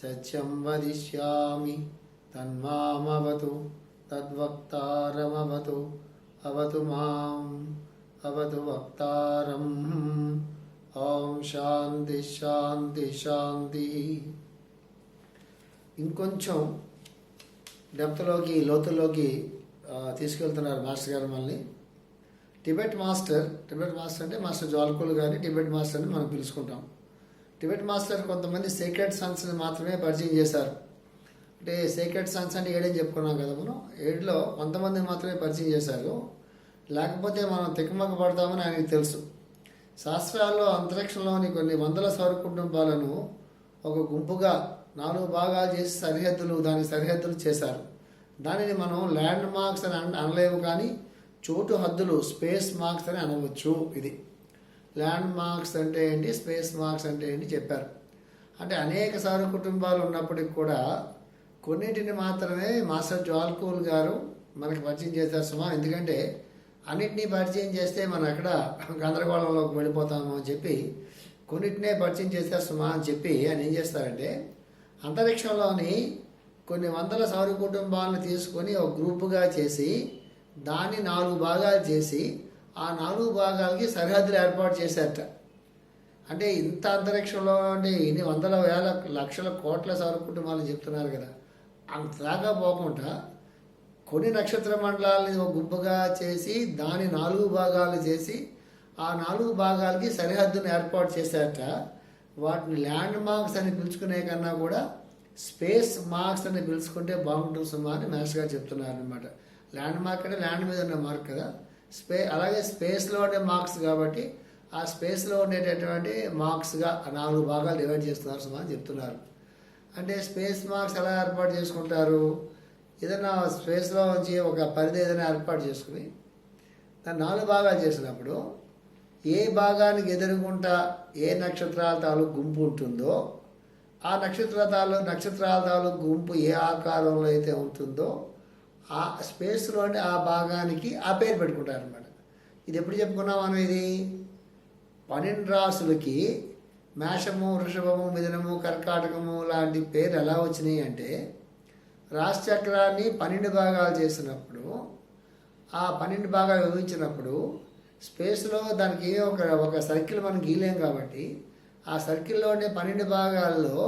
సత్యం వదిష్యామి తన్మామవతు తద్వక్తారమవతు అవతు మాం అవతు వక్తారం. ఓం శాంతి శాంతి శాంతి. ఇంకొంచెం డెప్త్లోకి లోతులోకి తీసుకెళ్తున్నారు మాస్టర్ గారు మళ్ళీ టిబెట్ మాస్టర్ టిబెట్ మాస్టర్ అంటే మాస్టర్ జాలకులు కానీ టిబెట్ మాస్టర్ అని మనం పిలుచుకుంటాం. టిబెట్ మాస్టర్ కొంతమంది సీక్రెట్ సన్స్ని మాత్రమే పరిచయం చేశారు. అంటే సీక్రెట్ సన్స్ అంటే ఏడని చెప్పుకున్నాం కదా మనం. ఏడులో కొంతమంది మాత్రమే పరిచయం చేశారు. లేకపోతే మనం తిక్కమక్క పడతామని ఆయనకు తెలుసు. శాస్త్రాల్లో అంతరిక్షంలోని కొన్ని వందల సౌర కుటుంబాలను ఒక గుంపుగా నాలుగు భాగాలు చేసి సరిహద్దులు దాని సరిహద్దులు చేశారు. దానిని మనం ల్యాండ్ మార్క్స్ అని అనలేము కానీ చోటు హద్దులు స్పేస్ మార్క్స్ అని అనవచ్చు ఇది. ల్యాండ్ మార్క్స్ అంటే ఏంటి స్పేస్ మార్క్స్ అంటే ఏంటి చెప్పారు. అంటే అనేక సార్లు కుటుంబాలు ఉన్నప్పటికి కూడా కొన్నిటిని మాత్రమే మాస్టర్ జాల్కూల్ గారు మనకి పరిచయం చేశారు సుమా. ఎందుకంటే అన్నిటినీ పరిచయం చేస్తే మనం అక్కడ గందరగోళంలోకి వెళ్ళిపోతాము అని చెప్పి కొన్నిటినే పరిచయం చేశారు సుమా అని చెప్పి ఆయన ఏం చేస్తారంటే అంతరిక్షంలోని కొన్ని వందల సౌర కుటుంబాలను తీసుకొని ఒక గ్రూపుగా చేసి దాన్ని నాలుగు భాగాలు చేసి ఆ నాలుగు భాగాలకి సరిహద్దులు ఏర్పాటు చేశారట. అంటే ఇంత అంతరిక్షంలో అంటే ఎన్ని వందల వేల లక్షల కోట్ల సౌర కుటుంబాలు చెప్తున్నారు కదా. అంతదాకా పోకుండా కొన్ని నక్షత్ర మండలాలని ఒక గుంపుగా చేసి దాని నాలుగు భాగాలు చేసి ఆ నాలుగు భాగాలకి సరిహద్దును ఏర్పాటు చేశారట. వాటిని ల్యాండ్ మార్క్స్ అని పిలుచుకునే కన్నా కూడా స్పేస్ మార్క్స్ అని పిలుచుకుంటే బాగుంటుంది సుమా అని మాస్టర్ గారు చెప్తున్నారు అనమాట ల్యాండ్ మార్క్ అంటే ల్యాండ్ మీద ఉన్న మార్క్ కదా. స్పే అలాగే స్పేస్లో ఉండే మార్క్స్ కాబట్టి ఆ స్పేస్లో ఉండేటటువంటి మార్క్స్గా నాలుగు భాగాలు డివైడ్ చేస్తున్నారు సుమా చెప్తున్నారు. అంటే స్పేస్ మార్క్స్ ఎలా ఏర్పాటు చేసుకుంటారు? ఏదైనా స్పేస్లో నుంచి ఒక పరిధి ఏదైనా ఏర్పాటు చేసుకుని దాన్ని నాలుగు భాగాలు చేసినప్పుడు ఏ భాగానికి ఎదురుకుంటా ఏ నక్షత్రాల తాలూకు గుంపు ఉంటుందో ఆ నక్షత్రాల తాలూ నక్షత్రాల తాలూకు గుంపు ఏ ఆకారంలో అయితే ఉంటుందో ఆ స్పేస్లో అంటే ఆ భాగానికి ఆ పేరు పెట్టుకుంటారు అనమాట ఇది ఎప్పుడు చెప్పుకున్నాం మనం ఇది? పన్నెండు రాసులకి మేషము వృషభము మిథునము కర్కాటకము లాంటి పేరు ఎలా వచ్చినాయి అంటే రాశి చక్రాన్ని పన్నెండు భాగాలు చేసినప్పుడు ఆ పన్నెండు భాగాలు విభజించినప్పుడు స్పేస్లో దానికి ఒక ఒక సర్కిల్ మనం గీలేం కాబట్టి ఆ సర్కిల్లోనే పన్నెండు భాగాల్లో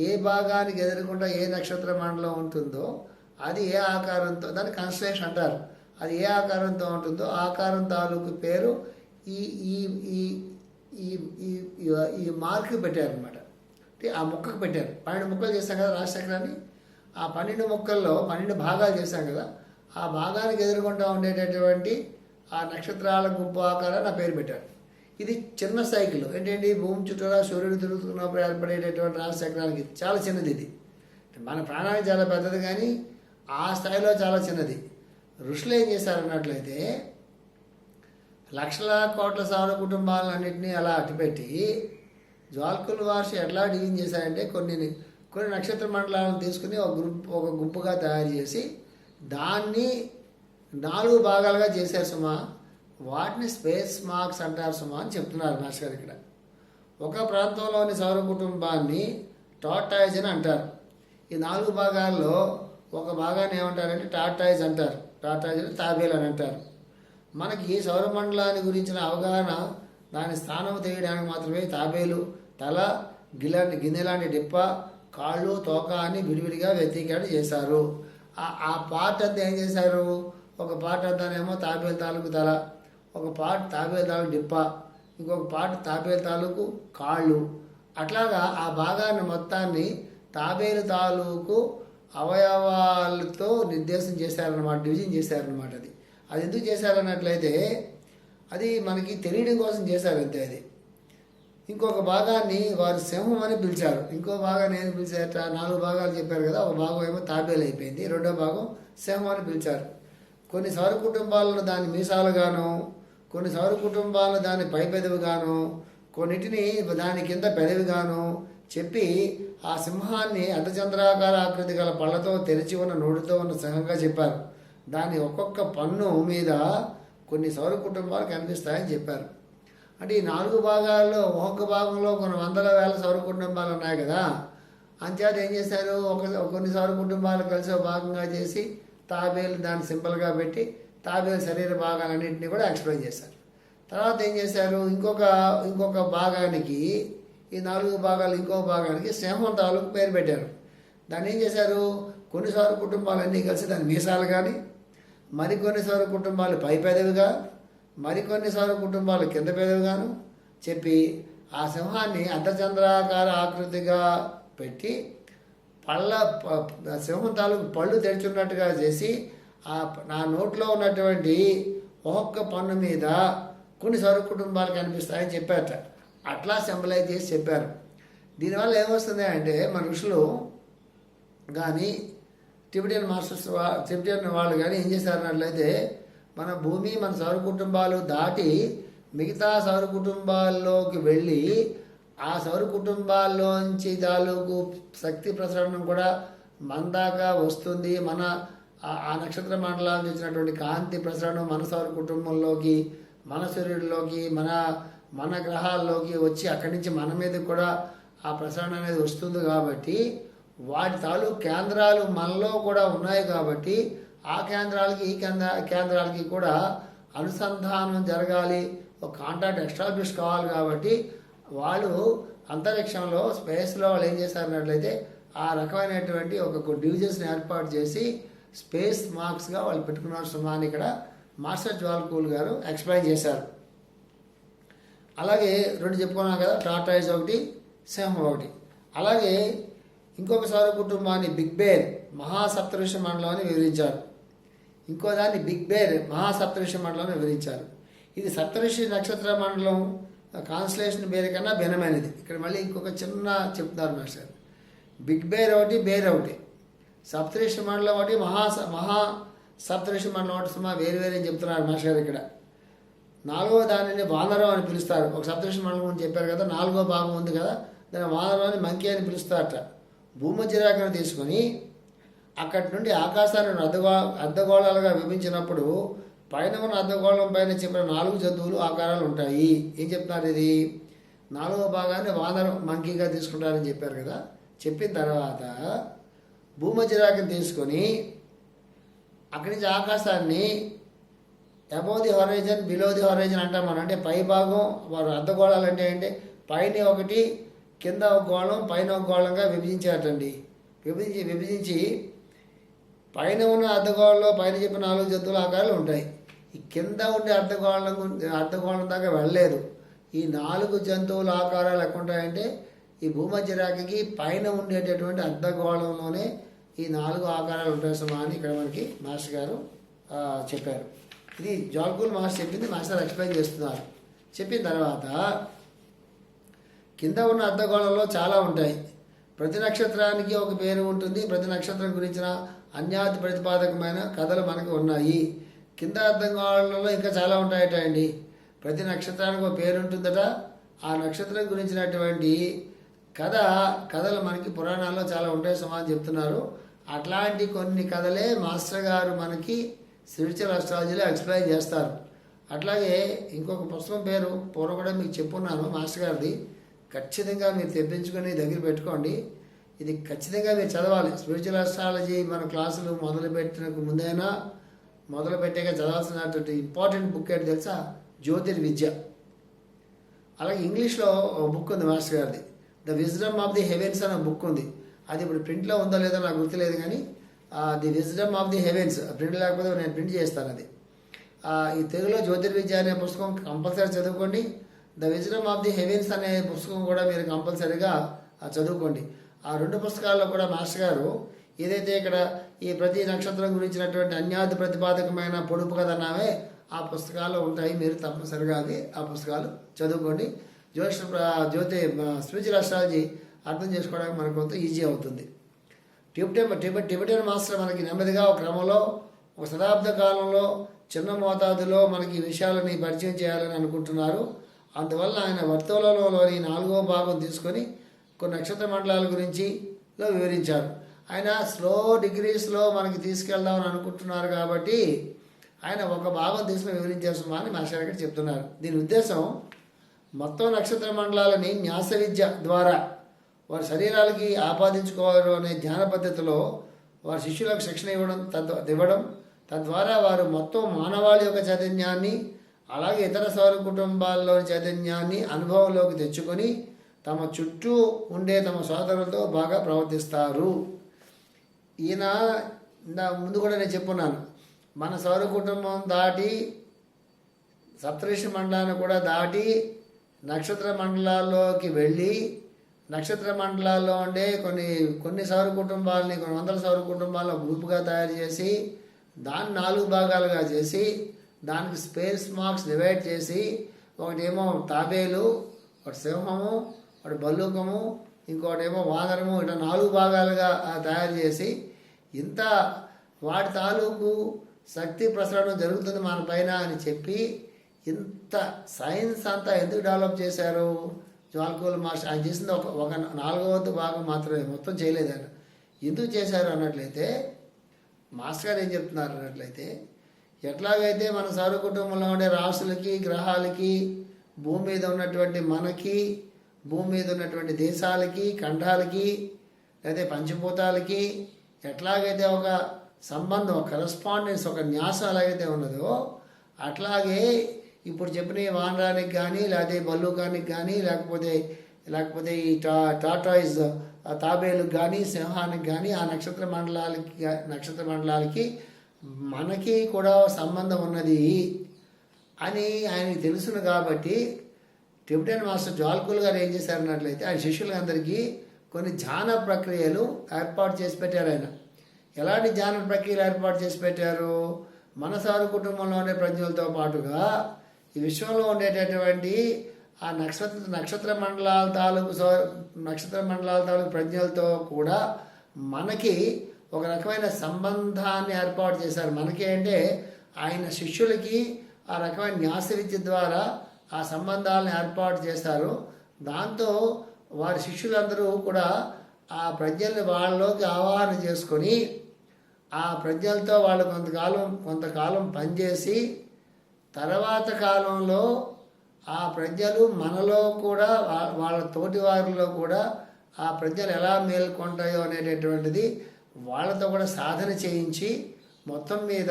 ఏ భాగానికి ఎదురకుండా ఏ నక్షత్ర మండలం ఉంటుందో అది ఏ ఆకారంతో దాన్ని కన్స్ట్రేషన్ అంటారు. అది ఏ ఆకారంతో ఉంటుందో ఆకారం తాలూకు పేరు ఈ ఈ ఈ ఈ ఈ ఈ- మార్క్ పెట్టారనమాట అంటే ఆ ముక్కకు పెట్టారు. పన్నెండు ముక్కలు చేశాం కదా రాజశేఖరాన్ని? ఆ పన్నెండు ముక్కల్లో పన్నెండు భాగాలు చేశాం కదా? ఆ భాగానికి ఎదుర్కొంటూ ఉండేటటువంటి ఆ నక్షత్రాల గుంపు ఆకారాన్ని నా పేరు పెట్టారు. ఇది చిన్న సైకిల్. ఏంటంటే భూమి చుట్టూరా సూర్యుడు తిరుగుతున్నప్పుడు ఏర్పడేటటువంటి రాజశేఖరానికి చాలా చిన్నది ఇది. మన ప్రాణానికి చాలా పెద్దది కానీ ఆ స్థాయిలో చాలా చిన్నది. ఋషులు ఏం చేశారన్నట్లయితే లక్షల కోట్ల సౌర కుటుంబాలన్నింటినీ అలా అట్టిపెట్టి జ్వాల్కుల వార్షి ఎట్లా డివిజన్ చేశారంటే కొన్ని కొన్ని నక్షత్ర మండలాలను తీసుకుని ఒక గ్రూప్ ఒక గుంపుగా తయారు చేసి దాన్ని నాలుగు భాగాలుగా చేశారు సుమా. వాటిని స్పేస్ మార్క్స్ అంటారు సుమా అని చెప్తున్నారు మాస్టర్ గారు ఇక్కడ. ఒక ప్రాంతంలోని సౌర కుటుంబాన్ని టాటాయిజ్ అని అంటారు. ఈ నాలుగు భాగాల్లో ఒక భాగాన్ని ఏమంటారంటే టాటాయిజ్ అంటారు. టాటాయిజ్ అంటే తాబేలు అని అంటారు. మనకి ఈ సౌరమండలాన్ని గురించిన అవగాహన దాని స్థానం తెలియడానికి మాత్రమే తాబేలు తల గిలాంటి గిన్నెలాంటి డిప్ప కాళ్ళు తోక అని విడివిడిగా వ్యక్తీకరణ చేశారు. ఆ- ఆ పార్ట్ అంతా ఏం చేశారు? ఒక పార్ట్ అంతానేమో తాబేలు తాలూకు తల ఒక పార్ట్ తాబేలు తాలూకు డిప్ప ఇంకొక పార్ట్ తాబేలు తాలూకు కాళ్ళు. అట్లాగా ఆ భాగాన్ని మొత్తాన్ని తాబేలు తాలూకు అవయవాలతో నిర్దేశం చేశారనమాట డివిజన్ చేశారన్నమాట అది. అది ఎందుకు చేశారన్నట్లయితే అది మనకి తెలియడం కోసం చేశారు అంతే అది. ఇంకొక భాగాన్ని వారు సింహం అని పిలిచారు. ఇంకో భాగాన్ని ఏం పిలిచారట? నాలుగు భాగాలు చెప్పారు కదా ఒక భాగం ఏమో తాబేలు అయిపోయింది రెండో భాగం సింహం అని పిలిచారు. కొన్ని సౌర కుటుంబాలను దాని మీసాలుగాను కొన్ని సౌర కుటుంబాలను దాని పై పెదవిగాను కొన్నిటిని దాని కింద పెదవిగాను చెప్పి ఆ సింహాన్ని అర్ధచంద్రాకార ఆకృతి గల పళ్ళతో తెరిచి ఉన్న నోటితో ఉన్న సింహంగా చెప్పారు. దాని ఒక్కొక్క పన్ను మీద కొన్ని సౌర కుటుంబాలు కనిపిస్తాయని చెప్పారు. అంటే ఈ నాలుగు భాగాల్లో ఒక్కొక్క భాగంలో కొన్ని వందల వేల సౌర కుటుంబాలు ఉన్నాయి కదా. అంచేత ఏం చేశారు? ఒక కొన్ని సౌర కుటుంబాలు కలిసి భాగంగా చేసి తాబేలు దాన్ని సింపుల్గా పెట్టి తాబేలు శరీర భాగాలన్నింటినీ కూడా ఎక్స్ప్లెయిన్ చేశారు. తర్వాత ఏం చేశారు? ఇంకొక ఇంకొక భాగానికి ఈ నాలుగు భాగాలు ఇంకో భాగానికి సింహం తాలూకు పేరు పెట్టారు. దాన్ని ఏం చేశారు? కొన్నిసార్లు కుటుంబాలన్నీ కలిసి దాని మీసాలు కానీ మరికొన్ని కుటుంబాలు పై పెదవిగా మరికొన్ని కుటుంబాలు కింద పెదవిగాను చెప్పి ఆ సింహాన్ని అర్ధచంద్రాకార ఆకృతిగా పెట్టి పళ్ళ ప- సింహం తాలూకు పళ్ళు తెరుచున్నట్టుగా చేసి ఆ నా నోట్లో ఉన్నటువంటి ఒక్కొక్క పన్ను మీద కొన్ని సరుకు కుటుంబాలు కనిపిస్తాయని చెప్పారట. అట్లా సింబలైజ్ చేసి చెప్పారు. దీనివల్ల ఏమొస్తుంది అంటే మన ఋషులు కానీ టిబిటియన్ మాస్టర్స్ వా- టిబిటియన్ వాళ్ళు కానీ ఏం చేశారన్నట్లయితే మన భూమి మన సౌర కుటుంబాలు దాటి మిగతా సౌర కుటుంబాల్లోకి వెళ్ళి ఆ సౌర కుటుంబాల్లోంచి తాలూకు శక్తి ప్రసరణం కూడా మన దాకా వస్తుంది. మన ఆ- ఆ నక్షత్ర మండలానికి వచ్చినటువంటి కాంతి ప్రసరణం మన సౌర కుటుంబంలోకి మన సూర్యుడిలోకి మన మన గ్రహాల్లోకి వచ్చి అక్కడి నుంచి మన మీద కూడా ఆ ప్రసరణ అనేది వస్తుంది కాబట్టి వాటి తాలూకు కేంద్రాలు మనలో కూడా ఉన్నాయి కాబట్టి ఆ కేంద్రాలకి ఈ కేంద్ర కేంద్రాలకి కూడా అనుసంధానం జరగాలి. ఒక కాంటాక్ట్ ఎస్టాబ్లిష్ కావాలి కాబట్టి వాళ్ళు అంతరిక్షంలో స్పేస్లో వాళ్ళు ఏం చేశారన్నట్లయితే ఆ రకమైనటువంటి ఒక డివిజన్స్ని ఏర్పాటు చేసి స్పేస్ మార్క్స్గా వాళ్ళు పెట్టుకున్నారు సుమాని ఇక్కడ. మాస్టర్ జ్వాల్కూల్ గారు ఎక్స్ప్లెయిన్ చేశారు. అలాగే రెండు చెప్పుకున్నాం కదా టాటాయిస్ ఒకటి సింహం ఒకటి. అలాగే ఇంకొక సౌర కుటుంబాన్ని బిగ్ బేర్ మహాసప్తఋషి మండలం అని వివరించారు. ఇంకో దాన్ని బిగ్ బేర్ మహాసప్తఋషి మండలం అని వివరించారు. ఇది సప్తఋషి నక్షత్ర మండలం కాన్స్టలేషన్ బేర్ కన్నా భిన్నమైనది. ఇక్కడ మళ్ళీ ఇంకొక చిన్న చెప్తున్నారు మాస్టర్. బిగ్ బేర్ ఒకటి బేర్ ఒకటి. సప్తఋషి మండలం ఒకటి మహా మహా సప్తఋషి మండలం ఒకటి సుమా వేరు వేరే చెప్తున్నారు మాస్టర్ ఇక్కడ. నాలుగో దానిని వానరం అని పిలుస్తారు. ఒక సప్తఋషి మండలం అని చెప్పారు కదా నాలుగో భాగం ఉంది కదా దాని వానరం అని మంకీ అని పిలుస్తారట. భూమధ్యరేఖను తీసుకొని అక్కడి నుండి ఆకాశాన్ని అర్ధగో అర్ధగోళాలుగా విభజించినప్పుడు పైన ఉన్న అర్ధగోళం పైన చెప్పిన నాలుగు జంతువులు ఆకారాలు ఉంటాయి. ఏం చెప్తున్నారు ఇది? నాలుగో భాగాన్ని వానరం మంకీగా తీసుకుంటారని చెప్పారు కదా. చెప్పిన తర్వాత భూమధ్యరేఖను తీసుకొని అక్కడి నుంచి ఆకాశాన్ని above the horizon below the horizon అంటాం మనం. అంటే పై భాగం వారు అర్ధగోళాలు అంటే అంటే పైన ఒకటి కింద ఒక గోళం పైన ఒక గోళంగా విభజించారటండి విభజించి విభజించి పైన ఉన్న అర్ధగోళంలో పైన చెప్పిన నాలుగు జంతువుల ఆకారాలు ఉంటాయి. ఈ కింద ఉండే అర్ధగోళం అర్ధగోళం దాకా వెళ్ళలేదు. ఈ నాలుగు జంతువుల ఆకారాలు ఎక్కడుంటాయంటే ఈ భూమధ్య రేఖకి పైన ఉండేటటువంటి అర్ధగోళంలోనే ఈ నాలుగు ఆకారాలు ఉంటాయి సుమా అని ఇక్కడ మనకి మాస్టర్ గారు చెప్పారు. ఇది జాల్కూల్ మాస్టర్ చెప్పింది మాస్టర్ ఎక్స్ప్లెయిన్ చేస్తున్నారు. చెప్పిన తర్వాత కింద ఉన్న అర్ధగోళంలో చాలా ఉంటాయి. ప్రతి నక్షత్రానికి ఒక పేరు ఉంటుంది. ప్రతి నక్షత్రం గురించిన అన్యాతి ప్రతిపాదకమైన కథలు మనకు ఉన్నాయి. కింద అర్ధగోళంలో ఇంకా చాలా ఉంటాయట అండి ప్రతి నక్షత్రానికి ఒక పేరు ఉంటుందట. ఆ నక్షత్రం గురించినటువంటి కథ కథలు మనకి పురాణాల్లో చాలా ఉంటాయి సమానం చెప్తున్నారు. అట్లాంటి కొన్ని కథలే మాస్టర్ గారు మనకి స్పిరిచువల్ అస్ట్రాలజీలో ఎక్స్ప్లెయిన్ చేస్తారు. అట్లాగే ఇంకొక పుస్తకం పేరు పూర్వ కూడా మీకు చెప్పున్నాను మాస్టర్ గారిది. ఖచ్చితంగా మీరు తెప్పించుకొని దగ్గర పెట్టుకోండి. ఇది ఖచ్చితంగా మీరు చదవాలి. స్పిరిచువల్ అస్ట్రాలజీ మన క్లాసులు మొదలుపెట్టిన ముందైనా మొదలు పెట్టాక చదవాల్సినటువంటి ఇంపార్టెంట్ బుక్ ఏంటి తెలుసా? జ్యోతిర్విద్య అలాగే ఇంగ్లీష్లో ఒక బుక్ ఉంది మాస్టర్ గారిది. The wisdom of the heavens అనే బుక్ ఉంది. అది ఇప్పుడు ప్రింట్లో ఉందో లేదో నాకు గుర్తులేదు కానీ the wisdom of the heavens print లేకపోతే నేను ప్రింట్ చేస్తాను అది. ఈ తెలుగులో జ్యోతిర్విద్య అనే పుస్తకం కంపల్సరీ చదువుకోండి. The wisdom of the heavens అనే పుస్తకం కూడా మీరు కంపల్సరీగా చదువుకోండి. ఆ రెండు పుస్తకాల్లో కూడా మాస్టర్ గారు ఏదైతే ఇక్కడ ఈ ప్రతి నక్షత్రం గురించినటువంటి అన్యాది ప్రతిపాదకమైన పొడుపు కథ అన్నావే ఆ పుస్తకాల్లో ఉంటాయి. మీరు తప్పనిసరిగా అవి ఆ పుస్తకాలు చదువుకోండి. జ్యోతిష జ్యోతి స్పిరిచువల్ అస్ట్రాలజీ అర్థం చేసుకోవడానికి మనకు కొంత ఈజీ అవుతుంది. టిబెటన్ టిబెట్ మాస్టర్ మనకి నెమ్మదిగా ఒక క్రమంలో ఒక శతాబ్ద కాలంలో చిన్న మోతాదులో మనకి విషయాలని పరిచయం చేయాలని అనుకుంటున్నారు. అందువల్ల ఆయన వర్తవులలోని నాలుగో భాగం తీసుకొని కొన్ని నక్షత్ర మండలాల గురించి లో వివరించారు. ఆయన స్లో డిగ్రీస్లో మనకి తీసుకెళ్దామని అనుకుంటున్నారు కాబట్టి ఆయన ఒక భాగం తీసుకుని వివరించేస్తున్నా అని మాస్టర్ గారు చెప్తున్నారు. దీని ఉద్దేశం మొత్తం నక్షత్ర మండలాలని న్యాస విద్య ద్వారా వారి శరీరాలకి ఆపాదించుకోవాలి అనే ధ్యాన పద్ధతిలో వారి శిష్యులకు శిక్షణ ఇవ్వడం తద్వా ఇవ్వడం తద్వారా వారు మొత్తం మానవాళి యొక్క చైతన్యాన్ని అలాగే ఇతర సౌర కుటుంబాల్లోని చైతన్యాన్ని అనుభవంలోకి తెచ్చుకొని తమ చుట్టూ ఉండే తమ సోదరులతో బాగా ప్రవర్తిస్తారు. ఈయన నా ముందు కూడా నేను చెప్పున్నాను. మన సౌర కుటుంబం దాటి సప్తరిషి మండలాన్ని కూడా దాటి నక్షత్ర మండలాల్లోకి వెళ్ళి నక్షత్ర మండలాల్లో ఉండే కొన్ని కొన్ని సౌర కుటుంబాలని కొన్ని వందల సౌర కుటుంబాలను గ్రూప్గా తయారు చేసి దాన్ని నాలుగు భాగాలుగా చేసి దానికి స్పేస్ మార్క్స్ డివైడ్ చేసి ఒకటేమో తాబేలు ఒకటి సింహము ఒకటి ఇంకోటి ఇంకోటేమో వానరము ఇట్లా నాలుగు భాగాలుగా తయారు చేసి ఇంత వాటి తాలూకు శక్తి ప్రసరణ జరుగుతుంది మన పైన అని చెప్పి ఇంత సైన్స్ అంతా ఎందుకు డెవలప్ చేశారు? జ్వాల్కోల్ మాస్టర్ ఆయన చేసింది ఒక ఒక నాలుగో వంతు భాగం మాత్రమే. మొత్తం చేయలేదు ఆయన. ఎందుకు చేశారు అన్నట్లయితే మాస్టర్ గారు ఏం చెప్తున్నారు అన్నట్లయితే ఎట్లాగైతే మన సౌర కుటుంబంలో ఉండే రాసులకి గ్రహాలకి భూమి మీద ఉన్నటువంటి మనకి భూమి మీద ఉన్నటువంటి దేశాలకి ఖండాలకి లేదా పంచభూతాలకి ఎట్లాగైతే ఒక సంబంధం ఒక కరస్పాండెన్స్ ఒక న్యాసం ఎలాగైతే ఉన్నదో అట్లాగే ఇప్పుడు చెప్పిన వానరానికి కానీ లేకపోతే బల్లూకానికి కానీ లేకపోతే లేకపోతే ఈ టా టాటాయిస్ ఆ తాబేలుకి కానీ సింహానికి కానీ ఆ నక్షత్ర మండలాలకి నక్షత్ర మండలాలకి మనకి కూడా సంబంధం ఉన్నది అని ఆయనకి తెలుసును కాబట్టి టిబెటన్ మాస్టర్ జ్వాల్కుల్ గారు ఏం చేశారన్నట్లయితే ఆయన శిష్యులందరికీ కొన్ని ధ్యాన ప్రక్రియలు ఏర్పాటు చేసి పెట్టారు ఆయన. ఎలాంటి ధ్యాన ప్రక్రియలు ఏర్పాటు చేసి పెట్టారు? మనసారు కుటుంబంలో ఉండే పాటుగా ఈ విశ్వంలో ఉండేటటువంటి ఆ నక్షత్ర నక్షత్ర మండలాల తాలూకు నక్షత్ర మండలాల తాలూకు ప్రజ్ఞలతో కూడా మనకి ఒక రకమైన సంబంధాన్ని ఏర్పాటు చేశారు. మనకి అంటే ఆయన శిష్యులకి ఆ రకమైన న్యాస విద్య ద్వారా ఆ సంబంధాలను ఏర్పాటు చేశారు. దాంతో వారి శిష్యులందరూ కూడా ఆ ప్రజ్ఞల్ని వాళ్ళలోకి ఆవాహన చేసుకొని ఆ ప్రజ్ఞలతో వాళ్ళు కొంతకాలం కొంతకాలం పనిచేసి తర్వాత కాలంలో ఆ ప్రజలు మనలో కూడా వాళ్ళ తోటి వారిలో కూడా ఆ ప్రజలు ఎలా మేల్కొంటాయో అనేటటువంటిది వాళ్ళతో కూడా సాధన చేయించి మొత్తం మీద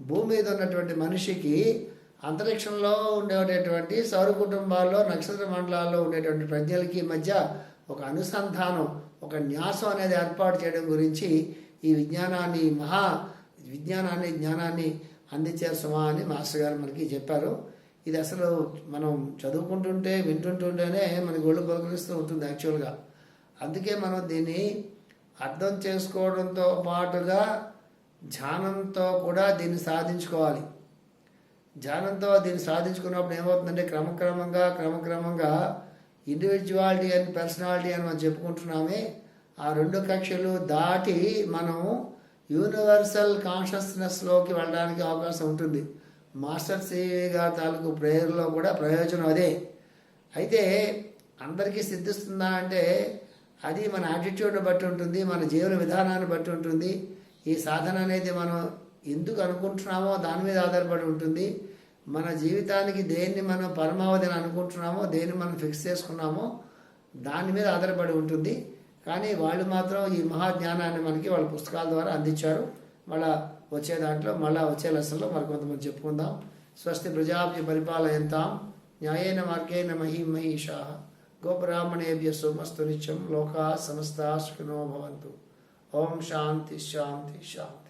భూమి మీద ఉన్నటువంటి మనిషికి అంతరిక్షంలో ఉండేటటువంటి సౌర కుటుంబాల్లో నక్షత్ర మండలాల్లో ఉండేటువంటి ప్రజలకి మధ్య ఒక అనుసంధానం ఒక న్యాసం అనేది ఏర్పాటు చేయడం గురించి ఈ విజ్ఞానాన్ని మహా విజ్ఞానాన్ని జ్ఞానాన్ని అందించారు సుమా అని మాస్టర్ గారు మనకి చెప్పారు. ఇది అసలు మనం చదువుకుంటుంటే వింటుంటుంటేనే మనకి ఒళ్ళు పలకరిస్తూ ఉంటుంది యాక్చువల్గా. అందుకే మనం దీన్ని అర్థం చేసుకోవడంతో పాటుగా ధ్యానంతో కూడా దీన్ని సాధించుకోవాలి. ధ్యానంతో దీన్ని సాధించుకున్నప్పుడు ఏమవుతుందంటే క్రమక్రమంగా క్రమక్రమంగా ఇండివిజువాలిటీ అండ్ పర్సనాలిటీ అని మనం చెప్పుకుంటున్నామే. ఆ రెండు కక్షలు దాటి మనం యూనివర్సల్ కాన్షియస్నెస్లోకి వెళ్ళడానికి అవకాశం ఉంటుంది. మాస్టర్ సి గారి తాలూకు ప్రేయర్లో కూడా ప్రయోజనం అదే. అయితే అందరికీ సిద్ధిస్తుందా అంటే అది మన యాటిట్యూడ్ని బట్టి ఉంటుంది మన జీవన విధానాన్ని బట్టి ఉంటుంది. ఈ సాధన అనేది మనం ఎందుకు అనుకుంటున్నామో దాని మీద ఆధారపడి ఉంటుంది. మన జీవితానికి దేన్ని మనం పరమావధిని అనుకుంటున్నామో దేన్ని మనం ఫిక్స్ చేసుకున్నామో దాని మీద ఆధారపడి ఉంటుంది. కానీ వాళ్ళు మాత్రం ఈ మహాజ్ఞానాన్ని మనకి వాళ్ళ పుస్తకాల ద్వారా అందించారు. మళ్ళా వచ్చే దాంట్లో మళ్ళా వచ్చే లెసన్లో మరి కొంతమంది చెప్పుకుందాం. స్వస్తి ప్రజాభ్య పరిపాలయంతాం. న్యాయేన మార్గేణ మహీ మహిషా. గోబ్రాహ్మణేభ్య సోమస్తు నిత్యం లోకా సమస్తా సుఖినో భవంతు. ఓం శాంతి శాంతి శాంతి.